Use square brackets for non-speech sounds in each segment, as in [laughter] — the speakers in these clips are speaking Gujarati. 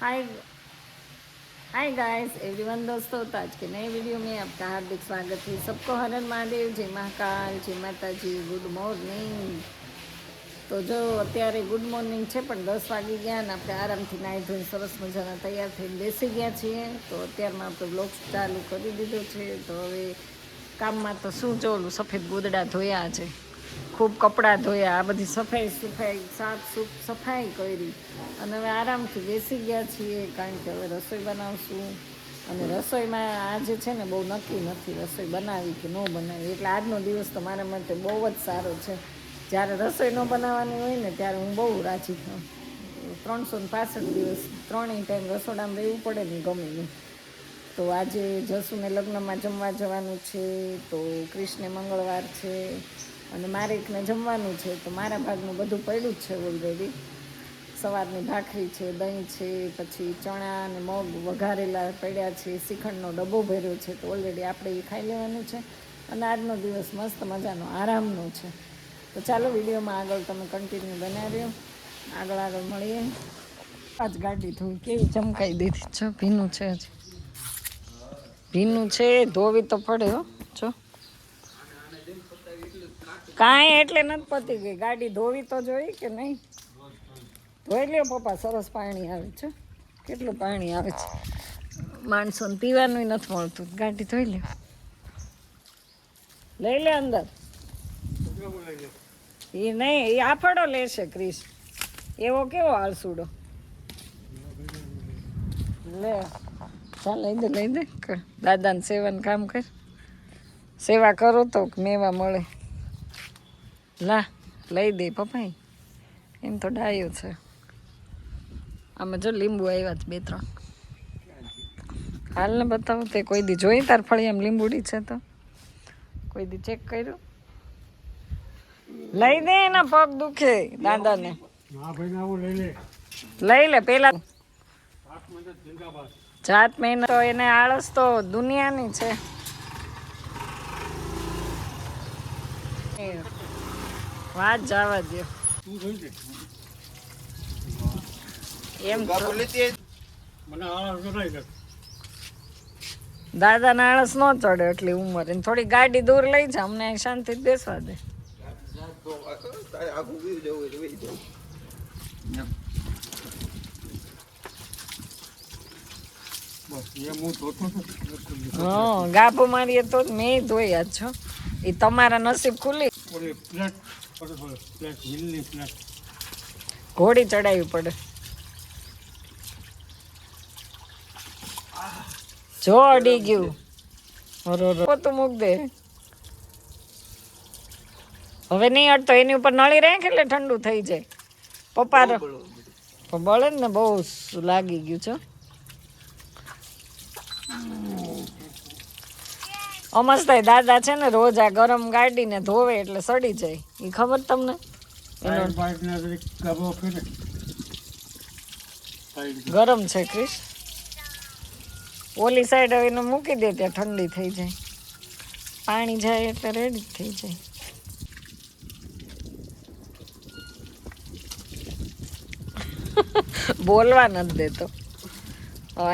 हाय हाय गाइस एवरीवन दोस्तों तो आज के नए वीडियो में आपका हार्दिक स्वागत है सबको हर हर महादेव जय महाकाल जय માતાજી ગુડ મોર્નિંગ તો જો અત્યારે ગુડ મોર્નિંગ છે પણ દસ વાગી ગયા ને આપણે આરામથી નાહી ધોઈને સરસ મજાના તૈયાર થઈને બેસી ગયા છીએ તો અત્યારમાં આપણે બ્લોગ ચાલુ કરી દીધો છે તો હવે કામમાં તો શું જો ઓલું સફેદ ગોદડા ધોયા છે ખૂબ કપડાં ધોયા, આ બધી સફાઈ સફાઈ, સાફ, સુફ, સફાઈ કરી. અને હવે આરામથી બેસી ગયા છીએ, કારણ કે હવે રસોઈ બનાવશું. અને રસોઈમાં આજે છે ને, બહુ નક્કી નથી રસોઈ બનાવી કે ન બનાવી. એટલે આજનો દિવસ તો મારા માટે બહુ જ સારો છે. જ્યારે રસોઈ ન બનાવવાની હોય ને, ત્યારે હું બહુ રાજી થાઉં ત્રણસો ને પાસઠ દિવસ, ત્રણેય ટાઈમ રસોડામાં રહેવું પડે ને, ગમે નહીં. તો આજે જસુને લગ્નમાં જમવા જવાનું છે, તો ક્રિષ્ને મંગળવાર છે. અને મારે એકને જમવાનું છે, તો મારા ભાગનું બધું પડ્યું જ છે ઓલરેડી સવારની ભાખરી છે, દહીં છે, પછી ચણા અને મગ વઘારેલા પડ્યા છે, શ્રીખંડનો ડબ્બો ભર્યો છે, તો ઓલરેડી આપણે એ ખાઈ લેવાનું છે. અને આજનો દિવસ મસ્ત મજાનો, આરામનો છે. તો ચાલો વિડીયોમાં આગળ તમે કન્ટિન્યુ બનાવ્યો. આગળ આગળ મળીએ. આજ ગાડી ધોઈ કેવી ચમકાઈ દીધી છો, ભીનું છે ભીનું છે, ધોવી તો પડે હો, જો. કાંઈ એટલે નથી પતી ગઈ. ગાડી ધોવી તો જોઈ કે નહીં? ધોઈ લ્યો પપ્પા, સરસ પાણી આવે છે. કેટલું પાણી આવે છે? માણસોને પીવાનું નથી મળતું. ગાડી ધોઈ લ્યો. લઈ લે અંદર. એ નહીં એ આફડો લેશે ક્રિશ એવો કેવો આળસુડો લે, ચાલ, લઈ દે લઈ દે. દાદાને સેવાનું કામ કર. સેવા કરો તો મેવા મળે. લા લઈ દે પપ્પા એમ તો ડાયો છે. આમાં જો લીંબુ આવ્યા છે બે ત્રણ. હાલને બતાવો તે કોઈ દી જોઈ તાર ફળી એમ લીંબુડી છે તો? કોઈ દી ચેક કર્યું? લઈ દે એના પગ દુખે દાદાને. લઈ લે પેલા. જાત મહિના તો એને આળસ તો દુનિયાની છે. વાત જવા દે તું જોઈ લે. એમ તો મને આળસ ન ચડે એટલી ઉંમર. થોડી ગાડી દૂર લઈ જા અમને શાંતિ બેસવા દે. ગાભો મારીએ તો મેં ધોયા છો. એ તમારા નસીબ ખુલી પ્લેટ ઘોડી ચડાવી પડે. જો અડી ગયું. પોતું મૂક દે. હવે નહીં અડતો, એની ઉપર નળી રાખ એટલે ઠંડુ થઈ જાય. પપ્પા બળે ને બહુ લાગી ગયું છે. અમસ્તાઈ દાદા છે ને રોજ આ ગરમ ગાડીને ધોવે એટલે સડી જાય. એ ખબર તમને? ગરમ છે ક્રિશ ઓલી સાઈડ હવે એને મૂકી દે ત્યાં ઠંડી થઈ જાય. પાણી જાય એટલે રેડી થઈ જાય. [laughs] બોલવા નથી દેતો.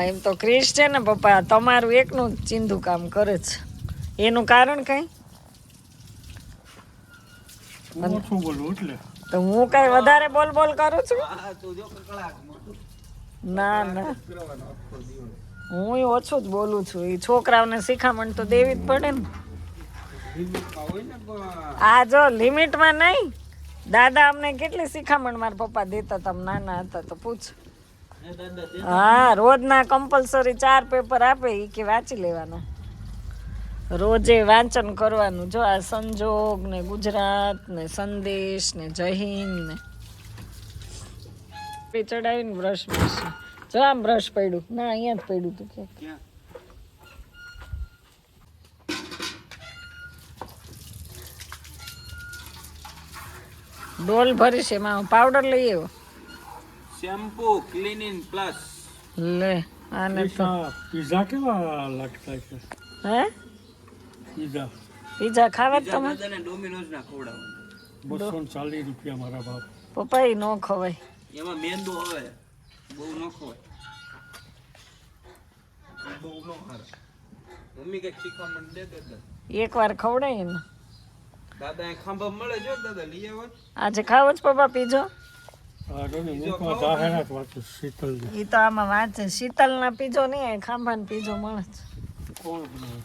એમ તો ક્રિશ છે ને પપ્પા તમારું એકનું ચીંધું કામ કરે છે. એનું કારણ કઈ? બોલું તો હું કઈ વધારે બોલ બોલ કરું છું? ના ના. હું ઓછું જ બોલું છું. એ છોકરાઓને શિખામણ તો દેવી જ પડે ને. આ જો લિમિટમાં નહીં. દાદા અમને કેટલી શિખામણ મારા પપ્પા દેતા હતા નાના હતા તો પૂછ. હા રોજના કમ્પલસરી ચાર પેપર આપે એ કે વાંચી લેવાના. રોજે વાંચન કરવાનું. જો આ સંજોગ ને ગુજરાત ને સંદેશ ને જહીન હિન્દ ને. ચડાવીને બ્રશ બ્રશ જો આમ બ્રશ પડ્યું. ના અહીંયા જ પડ્યું તું કે. ડોલ ભરીશ એમાં પાવડર લઈ આવ્યો. Shampoo cleaning plus. લે આને તો. પીઝા કેવા લાગતા છે હે? પીઝા પીઝા ખાવા જ તમે બધાને ડોમિનોઝ ના ખવડાવો બસો ચાલીસ રૂપિયા મારા બાપ. પપ્પા ઈ ન ખવાય. એમાં મેંદો આવે બહુ ન ખવાય. એ બહુ નો હારા. મમ્મી કંઈક શીખવા દે દાદા. એકવાર ખવડાય ને દાદા એ ખાંભા મળે જો દાદા લઈ આવો. આજે ખાવો જ પપ્પા પીજો? આ જો ને મૂકવા જાહેરાત વાંચું શીતલની એ તો આમાં વાંચે. શીતલના પીજો નહીં ખાંભાને પીજો મળે છે કોણ બનાવે?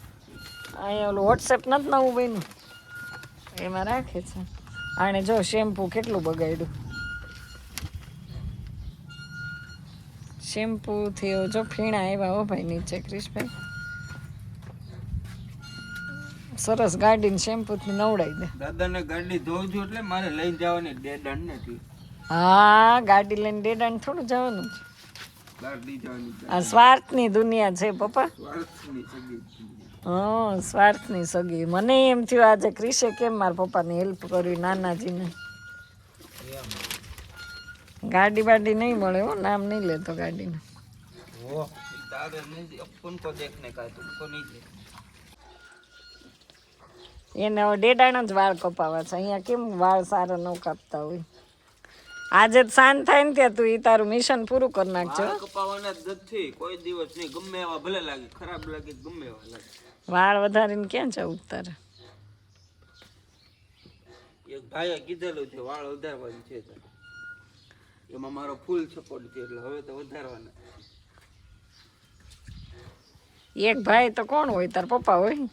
અહીંયા ઓલું વોટ્સએપ નથી નવું બન્યું. એમાં રાખે છે. આણે જો શેમ્પુ કેટલું બગાડ્યું. શેમ્પુ થયો જો ફીણા આવ્યા હો ભાઈ નીચે ક્રિશભાઈ. સરસ ગાડીને શેમ્પુ થી નવડાવી દે. દાદાને ગાડી છું એટલે મારે લઈને જવાની ડેડન નથી. હા ગાડી લઈને ડેડન થોડું જવાનું છે. આ સ્વાર્થની દુનિયા છે પપ્પા. હં સ્વાર્થની સગી. મને એમ થયું આજે ક્રિશે કેમ મારા પપ્પાને હેલ્પ કરવી નાનાજીને? ગાડી બાડી નહીં મળે હો નામ નહીં લેતો ગાડીનું. એને હવે ડેડાણો જ વાળ કપાવા છે. અહીંયા કેમ વાળ સારા ન કાપતા હોય? આજે જ શાંત થાય ને ત્યાં તું એ તારું મિશન પૂરું કરી નાખજો. કપાવાના જ નથી. કોઈ દિવસ નહીં. ગમે એવા ભલે લાગે. ખરાબ લાગે ગમે એવા લાગે. વાળ વધારીને ક્યાં જવું તારે? એક ભાઈએ કીધેલું છે વાળ વધારવાનું છે. એમાં મારો ફૂલ સપોર્ટ છે એટલે હવે તો વધારવાના. એક ભાઈ તો કોણ હોય? તાર પપ્પા હોય?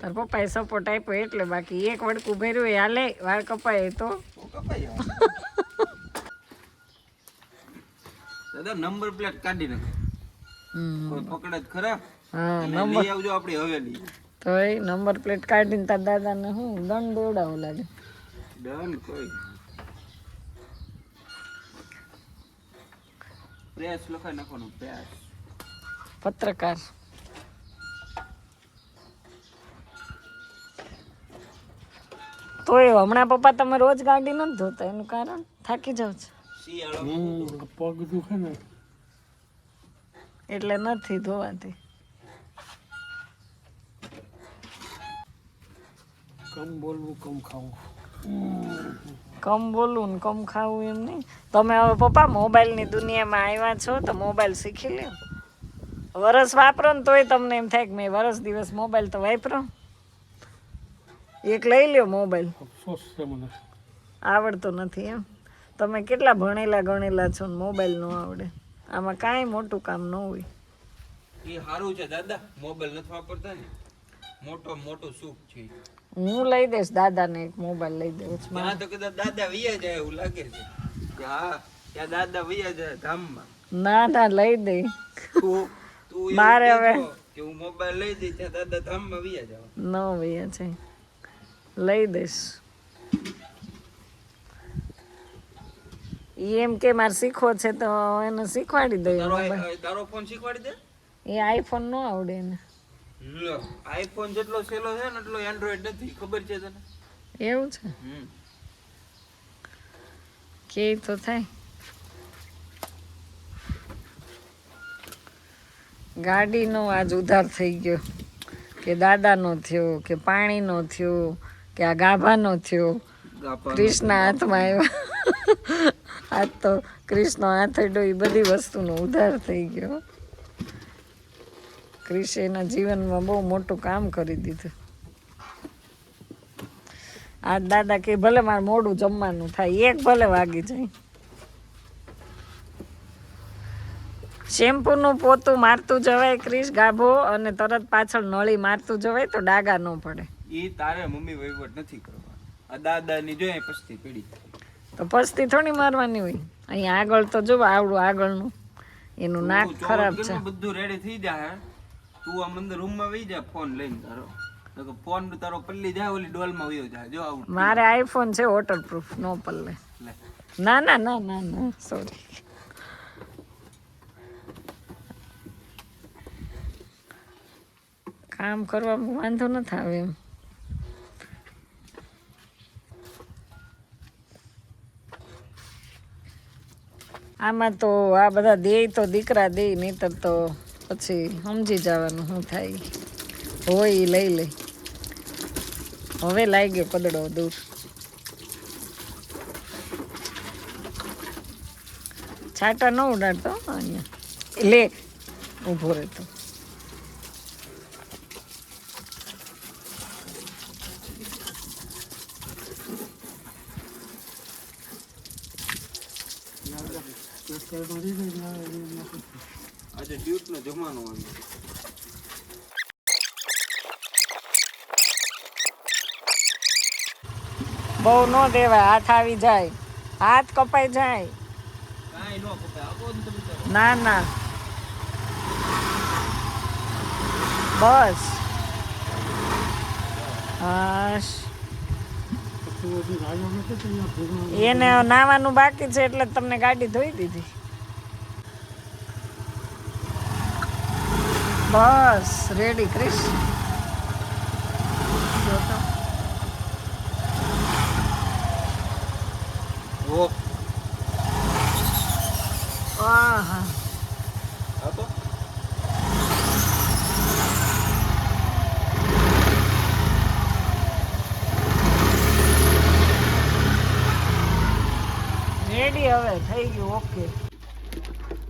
તાર પપ્પાએ સપોર્ટ આપ્યો એટલે બાકી એક વડકું ભર્યું હાલે. વાળ કપાય તો. આવે. [laughs] દાદા નંબર પ્લેટ કાઢી નાખો. કોઈ પકડે જ ખરા? અને લઈ આવજો આપણી હવેલી. તો એ નંબર પ્લેટ કાઢીને તાર દાદાને હું દંડ દેવડાવું લાગે. દંડ કોઈ. પ્રેસ લખાઈ નાખવાનું પ્રેસ. પત્રકાર. તોય હમણાં પપ્પા તમે રોજ ગાડી નથી ધોતા એનું કારણ થાકી જાવ છે. પગ દુખે ને. એટલે નથી ધોવાતી. કમ બોલવું કમ ખાવું. કમ બોલવું ને કમ ખાવું એમ નહીં. તમે હવે પપ્પા મોબાઈલની દુનિયામાં આવ્યા છો તો મોબાઈલ શીખી લ્યો. વરસ વાપરો ને તોય તમને એમ થાય કે મેં વરસ દિવસ મોબાઈલ તો વાપરો. એક લઈ લ્યો મોબાઈલ. અફસોસ છે મને. આવડતો નથી એમ. તમે કેટલા ભણેલા ગણેલા છો ને મોબાઈલ ન આવડે? આમાં કાંઈ મોટું કામ ન હોય. એ સારું છે દાદા મોબાઈલ નથી વાપરતા ને. મોટો મોટો સુખ છે. હું લઈ દઈશ દાદાને એક મોબાઈલ લઈ દઉં છું. હા તો કદાચ દાદા વિયા જાય એવું લાગે છે. કે હા ત્યાં દાદા વિયા જાય ધામમાં. ના ના લઈ દે તું મારે હવે- કે હું મોબાઈલ લઈ દઈશ ત્યાં દાદા ધામમાં વિયા જાવ. ન વિયા છે લઈ દઈશ. એમ કે મારે શીખવો છે તો એને શીખવાડી દઈએ તારો ફોન શીખવાડી દે? એ આઈફોન નો આવડે એને. આઈફોન જેટલો સેલો છે ને એટલો એન્ડ્રોઈડ નથી ખબર છે તને? એવું છે? કે તો થાય. ગાડીનો આજ ઉધાર થઈ ગયો કે દાદાનો થયો કે પાણીનો થયો કે આ ગાભાનો થયો. કૃષ્ણ હાથમાં આવ્યા. આજ તો હાથ અડ્યો એ બધી વસ્તુનો ઉધાર થઈ ગયો. ક્રિશે એના જીવનમાં બહુ મોટું કામ કરી દીધું. આ દાદા કે ભલે મારે મોડું જમવાનું થાય, એક ભલે વાગી જાય. શેમ્પૂનું પોતું મારતું જવાય ક્રિશ ગાભો અને તરત પાછળ નળી મારતું જવાય તો ડાગા ન પડે. એ તારે મમ્મી વહીવટ નથી કરવા દાદાની જોઈએ પસ્તી પીડી. તો પસ્તી થોડી મારવાની હોય. અહીંયા આગળ તો જો આવડું આગળનું. એનું નાક ખરાબ છે. બધું રેડી થઈ જાય તું આમ અંદર રૂમમાં વહી જા ફોન લઈને તારો. ફોન તારો પલ્લી જાય ઓલી ડોલમાં વયો જાય. જો આવું. મારે આઈફોન છે વોટરપ્રૂફ નો પલ્લે. ના ના ના ના ના સોરી કામ કરવામાં વાંધો નથી આવે એમ. આમાં તો આ બધા દે તો દીકરા દે નહીતર તો પછી સમજી જવાનું શું થાય. હોય એ લઈ લે. હવે લાગ્યો કદડો દૂર. છાટા ન ઉડાડતો અહીંયા. લે, ઊભો રહેતો. આજે ડ્યુટનો જમાનો આવ્યો બહુ ન દેવાય હાથ આવી જાય હાથ કપાઈ જાય. ના ના બસ. હાશ એને નાવાનું બાકી છે એટલે તમને ગાડી ધોઈ દીધી. બસ રેડી ક્રિશ રેડી હવે થઈ ગયું ઓકે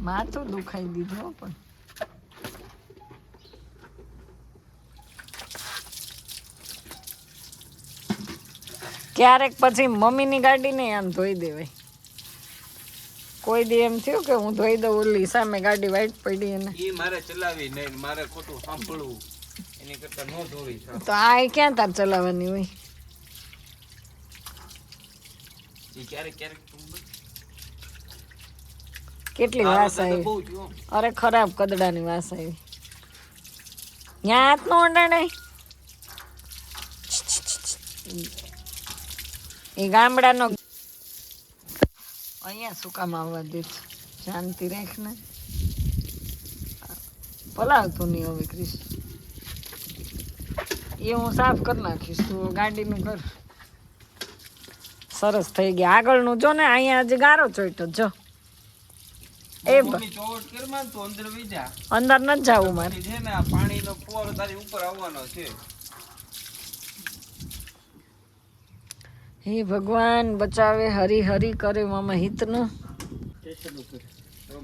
માથું દુખાઈ દીધું પણ. ક્યારેક પછી મમ્મીની ગાડી નહીં આમ ધોઈ દેવાય કોઈ દી એમ થયું કે હું ધોઈ દઉં ઓલી સામે ગાડી વાઈટ પડી એને એ મારે ચલાવી નહીં મારે ખોટું સાંભળવું. એની કરતા ન ધોવી તો આ ક્યાં તાર ચલાવવાની હોય? ઈ ક્યારેક ક્યારેક કેટલી વાસ આવી. અરે ખરાબ કદડાની વાસ આવી. ત્યાં હાથ નો અડાડે એ ગામડાનો અહીંયા શું કામ આવવા દીધું શાંતિ રાખ ને. પલાવતું નહીં હવે ક્રિશ એ હું સાફ કરી નાખીશ તું ગાડીનું કર સરસ થઈ ગયા. આગળનું જો ને અહીંયા હજી ગારો ચોઈટો જો. એ અંદર નથી જવું મારે. છે પાણીનો ફુવારો તારી ઉપર આવવાનો છે. હે ભગવાન બચાવે હરી હરી કરે મામા હિતનું.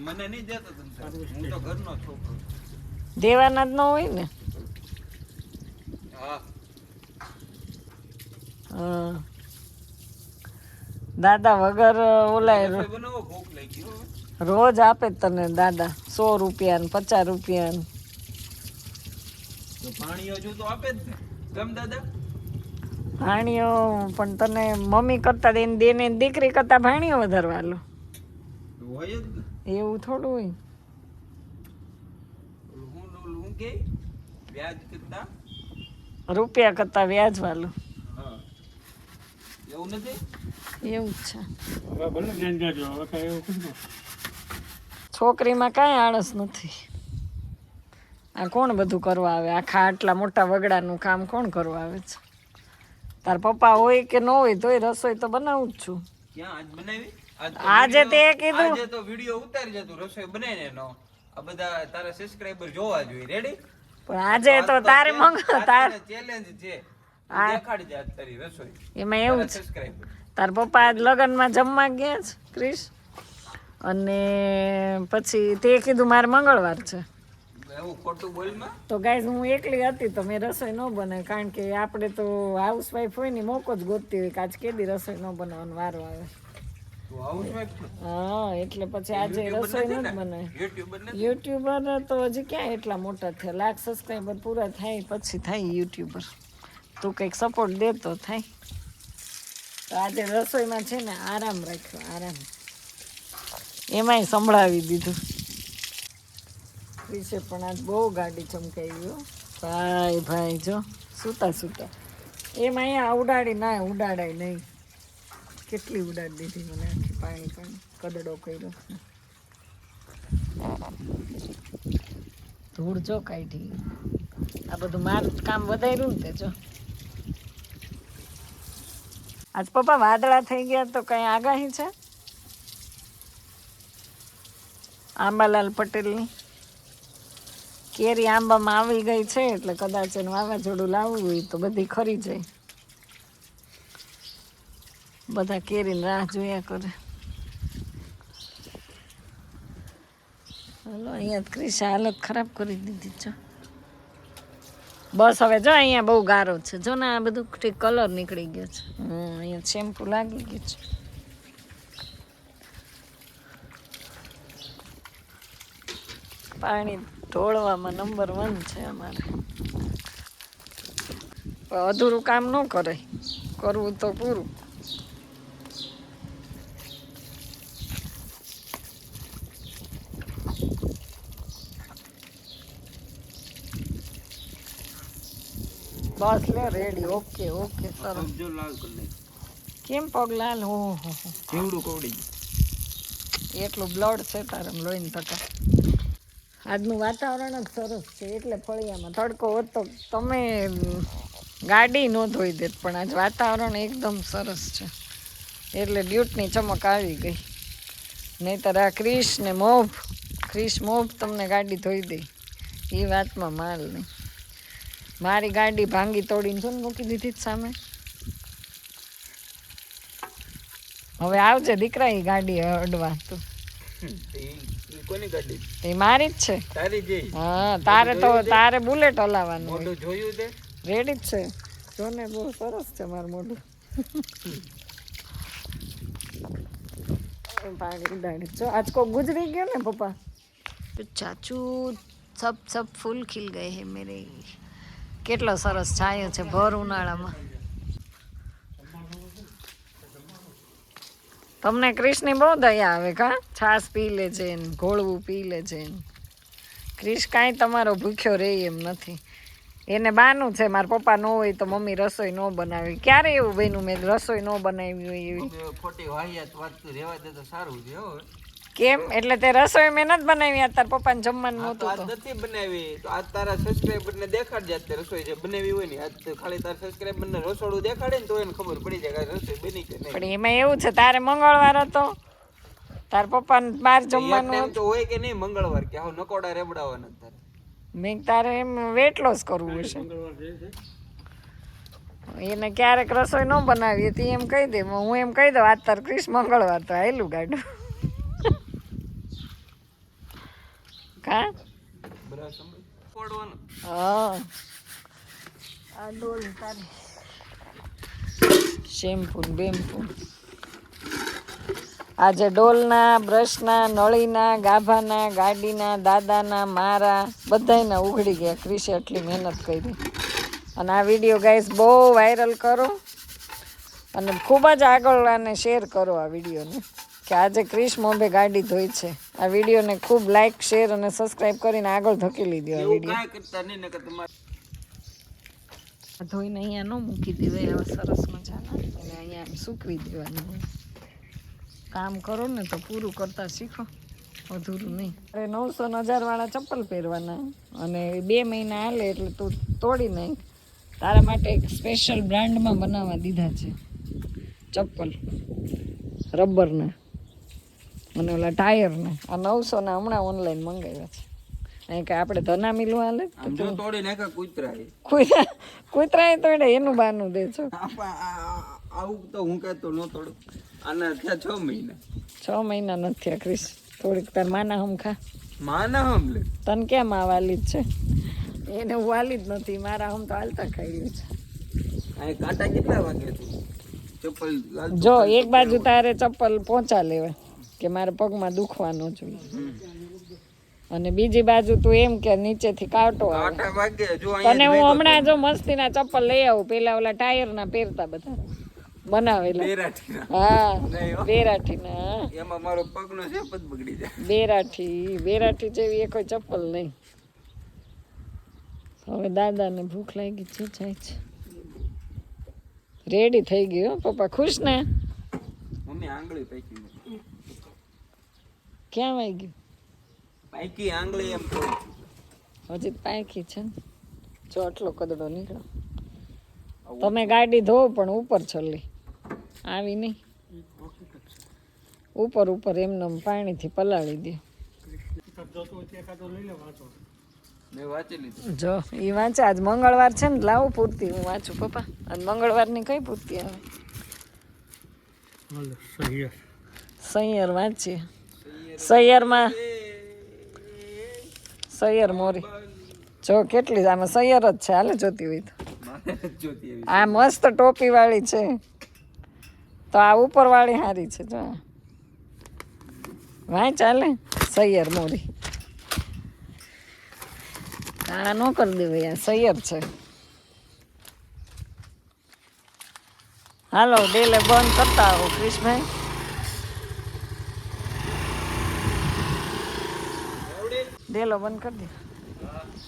મને નહીં દેતો હું તો ઘરનો છોકરો. દેવાના જ ન? હોય ને. દાદા વગર ઓલાય. રોજ આપે તને દાદા સો રૂપિયા ને પચાસ રૂપિયા પાણી હજુ તો આપે જ ને. કેમ દાદા? ભાણીઓ પણ તને મમ્મી કરતા દે દેને દીકરી કરતા ભાણીઓ વધારવા લો હોય જ ને. એવું થોડું હોય. ઓલું હું ઓલું હું કે વ્યાજ કરતા રૂપિયા કરતા વ્યાજ વાલું એવું નથી છે એવું છોકરીમાં કાંઈ આળસ નથી. આ કોણ બધું કરવા આવે? આખા આટલા મોટા વગડાનું કામ કોણ કરવા આવે છે? તાર પપ્પા હોય કે ન હોય તોય રસોઈ તો બનાવું જ છું. ક્યાં? આજ બનાવી? આજે તે કીધું. આજે તો વિડિયો ઉતારી જતું રસોઈ બનાવીને નો આ બધા તારા સબસ્ક્રાઇબર જોવા જોઈએ. રેડી પણ આજે તો તારે મંગ તાર ચેલેન્જ છે. આ- દેખાડી દે તારી રસોઈ. એમાં એવું છે તાર પપ્પા આજ લગ્નમાં જમવા ગયા છે ક્રિશ. અને પછી તે કીધું મારે મંગળવાર છે. તો ગાઈઝ હું એકલી હતી તો મેં રસોઈ ન બનાવી કારણ કે આપણે તો હાઉસવાઈફ હોય ને મોકો જ ગોતતી હોય કે આજ કેદી રસોઈ ન બનાવવાનો વારો આવે. હા એટલે પછી આજે રસોઈ ન? બનાવી. યુટ્યુબર તો હજી ક્યાં એટલા મોટા થયા? લાખ સબસ્ક્રાઈબર પૂરા થાય પછી થાય યુટ્યુબર તું કંઈક સપોર્ટ દે તો થાય. તો આજે રસોઈમાં છે ને આરામ રાખ્યો આરામ. એમાંય સંભળાવી દીધું. વિશે પણ આજ બહુ ગાડી ચમકાઈ ગયો ભાઈ ભાઈ જો. સૂતા સૂતા. એમાં અહીંયા ઉડાડી ના ઉડાડાય નહીં. કેટલી ઉડાડી દીધી મને આખી પાણી પાણી. કદડો કર્યો. ધૂળ જો કાઢી. આ બધું મારું કામ વધાર્યું ને તે જો. આજ પપ્પા વાદળા થઈ ગયા તો કઈ આગાહી છે? આંબાલાલ પટેલની. કેરી આંબામાં આવી ગઈ છે, એટલે કદાચ એનું વાવાઝોડું લાવવું હોય તો બધી ખરી જાય. બધા કેરીની રાહ જોયા કરે. હલો, અહીંયા ક્રિશા હાલત ખરાબ કરી દીધી છો. બસ હવે જો, અહીંયા બહુ ગારો છે. જો ને આ બધું કલર નીકળી ગયો છે. હમ, અહીંયા શેમ્પુ લાગી ગયું છે. પાણી ઢોળવામાં નંબર વન છે અમારે. અધૂરું કામ ન કરે. કરવું તો પૂરું. બસ લે રેડી ઓકે ઓકે સરસ. જો લાલ કલર. કેમ પગ લાલ? હો હો. જીવડું કોડી. એટલું બ્લડ છે તારે લોહીની ટકા આજનું વાતાવરણ જ સરસ છે, એટલે ફળિયામાં તડકો હોત. તો તમે ગાડી ન ધોઈ દેત, પણ આજ વાતાવરણ એકદમ સરસ છે. એટલે ડ્યુટની ચમક આવી ગઈ. નહીતર આ ક્રિશ ને મોભ, ક્રિશ મોભ તમને ગાડી ધોઈ દે. એ વાતમાં માલ નહીં. મારી ગાડી ભાંગી તોડીને શું ને મૂકી દીધી સામે. હવે આવજે દીકરા એ ગાડી અડવા તું. કોની ગાડી? એ મારી જ છે. તારી જે. હા તારે તો તારે બુલેટ હલાવવાનું મોઢું જોયું તે રેડી જ છે. જો ને બહુ સરસ છે મારું મોઢું. પાણી જો આજ કો ગુજરી ગયો ને પપ્પા? તો ચાચુ સબ સબ ફૂલ ખીલ ગયે હે મેરે. કેટલો સરસ છાયો છે ભર ઉનાળામાં. તમને ક્રિશની બહુ દયા આવે કા? છાશ પી લે છે ઘોળવું પી લે છે ક્રિશ કાંઈ તમારો ભૂખ્યો રહે એમ નથી. એને બાનું છે, મારા પપ્પા ન હોય તો મમ્મી રસોઈ ન બનાવી. ક્યારે એવું બન્યું? મેં રસોઈ ન બનાવી હોય એવી. ખોટી વાહિયાત વાત રહેવા દે તો સારું છે કેમ? એટલે તે રસોઈ મેં નથી બનાવી આ તાર પપ્પાને જમવાનું આ તો નહોતું તો. નથી બનાવી. તો આજ તારા સબસ્ક્રાઇબર ને દેખાડજે તે રસોઈ જે બનાવી હોય ને આજ ખાલી તારા સબસ્ક્રાઇબર ને રસોડું દેખાડે ને તો એને ખબર પડી જાય કે રસોઈ બની કે નહીં. પણ એમાં એવું છે તારે મંગળવાર હતો. તાર પપ્પાને બહાર જમવાનું તો હોય કે નહીં મંગળવાર કે હાવ નકોડા રેબડાવાના તારે. મેં તારે એમ વેટ લોસ કરવું હશે. એને ક્યારેક રસોઈ ન બનાવી હતી એમ કહી દે. હું એમ કહી દઉં આજ તાર ક્રિસ મંગળવાર તો આયલું ગાડું કા? શેમ્પૂ બેમ્પુ આજે ડોલના બ્રશના નળીના ગાભાના ગાડીના દાદાના મારા બધાયના ઉઘડી ગયા. ક્રિશે એટલી મહેનત કરી. અને આ વીડિયો ગાઈસ બહુ વાયરલ કરો. અને ખૂબ જ આગળ આને શેર કરો આ વિડીયોને. કે આજે ક્રિશ મોભે ગાડી ધોઈ છે. આ વિડીયોને ખૂબ લાઈક શેર અને સબસ્ક્રાઇબ કરીને આગળ ધકેલી દો આ વીડિયો. ધોઈને અહીંયા ન મૂકી દેવાય એવા સરસ મજાના. અને અહીંયા આમ સૂકવી દેવાનું. કામ કરો ને તો પૂરું કરતા શીખો અધૂરું નહીં. અરે નવસો ને હજારવાળા ચપ્પલ પહેરવાના. અને બે મહિના હાલે એટલે તું તોડી નાખ. તારા માટે એક સ્પેશિયલ બ્રાન્ડમાં બનાવવા દીધા છે. ચપ્પલ. રબરના. અને ઓલા ટાયરને આ નવસોના હમણાં ઓનલાઈન મંગાવ્યા છે. અહીં કે આપણે ધના મિલવા હાલે? તોડી નાખ્યા કૂતરા એ. કૂતરા કૂતરાએ તો એને બાનું દે છો. આવું તો હું કહેતો ન તોડું આના થયા છ મહિના. છ મહિના નથી થયા ક્રિસ. થોડીક તાર માના હમ ખા. માના હમલે તને કેમ આ વાલી છે? એને વાલી જ નથી મારા હમ તો હાલતા ખાઈ છે. આ કાંટા કેટલા વાગે છે? ચપ્પલ જો એક બાજુ તારે ચપ્પલ પહોંચા લેવાય કે મારા પગમાં દુખવાનો જોઈએ. અને બીજી બાજુ તું એમ કે નીચેથી કાંટો અહીંયા હું હમણાં જો મસ્તીના ચપ્પલ લઈ આવું પેલા ઓલા ટાયર ના પહેરતા બધા. બનાવેલા. હા બેરાઠી ના એમાં મારો પગનો શેપ જ બગડી જાય. બેરાઠી બેરાઠી જેવી એ કોઈ ચપ્પલ નહીં. હવે દાદાને ભૂખ લાગી છે જાય છે. રેડી થઈ ગયું હો, પપ્પા ખુશ ને? મમ્મી આંગળી પાકી ક્યાં વાઈ ગયું પાકી આંગળી એમ હજી પાકી છે ને. જો આટલો કદડો નીકળો તમે ગાડી ધો પણ ઉપર છલ્લી આવી નહીં. ઉપર ઉપર એમને એમ પાણીથી પલાળી દે. જોતું હોય તે એકાદો લઈ લે વાંચો મેં વાંચી લીધું. જો એ વાંચે. આજ મંગળવાર છે ને લાવો પૂરતી હું વાંચું પપ્પા. આજ મંગળવારની કઈ પૂરતી આવે? હાલો સૈયર વાંચીએ. સૈયરમાં. સૈયર મોરી. જો કેટલી આમાં સૈયર જ છે, હાલે જોતી હોય તો. આ મસ્ત ટોપી વાળી છે. તો આ ઉપર વાળી સારી છે, જો. વાય ચાલે, સૈયર મોરી. આ ન કરી દેવાય આ સૈયર છે. હાલો, ડેલે બંધ કરતા આવો, ક્રિશભાઈ. ડેલો બંધ કરી દે.